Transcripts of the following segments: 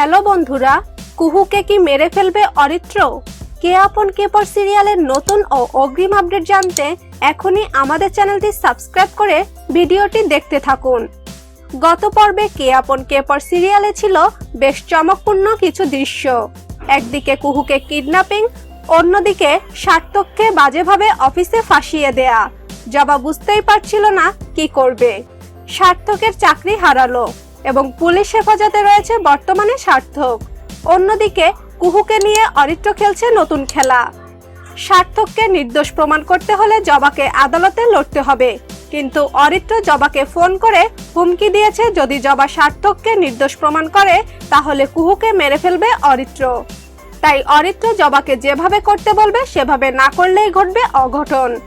Hello বন্ধুরা, কুহুকে কি মেরে ফেলবে অরিত্র? কে আপন কে পর সিরিয়ালের নতুন ও অগ্রিম আপডেট জানতে এখনই আমাদের চ্যানেলটি সাবস্ক্রাইব করে ভিডিওটি দেখতে থাকুন। গত পর্বে কে আপন কে পর সিরিয়ালে ছিল বেশ চমকপূর্ণ কিছু দৃশ্য। একদিকে কুহুকে কিডন্যাপিং, অন্যদিকে সার্থককে বাজেভাবে অফিসে ফাঁসিয়ে দেয়া। জবা বুঝতেই পারছিল না কি করবে। সার্থকের চাকরি হারালো। এবং পুলিশ হেফাজতে রয়েছে বর্তমানে সার্থক। অন্যদিকে, কুহুকে নিয়ে অরিত্র খেলছে নতুন খেলা। সার্থককে নির্দোষ প্রমাণ করতে হলে জবাকে আদালতে লড়তে হবে। কিন্তু অরিত্র জবাকে ফোন করে হুমকি দিয়েছে, যদি জবা সার্থককে নির্দোষ প্রমাণ করে, তাহলে কুহুকে মেরে ফেলবে অরিত্র। তাই অরিত্র জবাকে যেভাবে করতে বলবে, সেভাবে না করলেই ঘটবে অঘটন।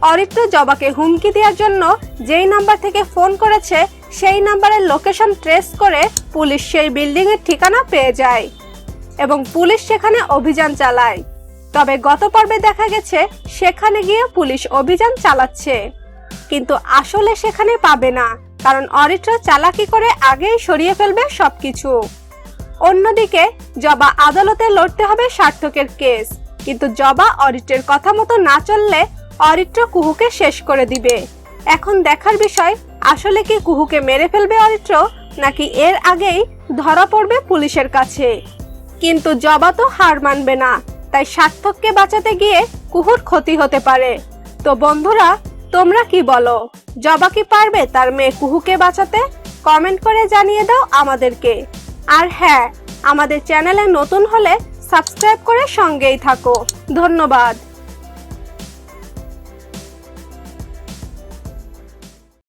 অরিত্র জবাকে হুমকি দেওয়ার জন্য যেই নাম্বার থেকে ফোন করেছে সেই নাম্বারের লোকেশন ট্রেস করে পুলিশ সেই বিল্ডিং এর ঠিকানা পেয়ে যায় এবং পুলিশ সেখানে অভিযান চালায়। তবে গত পর্বে দেখা গেছে সেখানে গিয়ে পুলিশ অভিযান চালাচ্ছে। কিন্তু আসলে সেখানে পাবে না, কারণ অরিত্র চালাকি করে আগেই সরিয়ে ফেলবে সবকিছু। অন্যদিকে, জবা আদালতে লড়তে হবে সার্থকের কেস, কিন্তু জবা অরিত্রের কথা মতো না চললে অরিত্র কুহুকে শেষ করে দিবে। এখন দেখার বিষয় আসলে কি কুহুকে মেরে ফেলবে অরিত্র, নাকি এর আগেই ধরা পড়বে পুলিশের কাছে? কিন্তু জবা তো হার মানবে না, তাই সার্থককে বাঁচাতে গিয়ে কুহুর ক্ষতি হতে পারে। তো বন্ধুরা, তোমরা কি বলো? জবা কি পারবে তার মেয়ে কুহুকে বাঁচাতে? কমেন্ট করে জানিয়ে দাও আমাদেরকে। আর হ্যাঁ আমাদের চ্যানেলে নতুন হলে সাবস্ক্রাইব করে সঙ্গেই থাকো। ধন্যবাদ।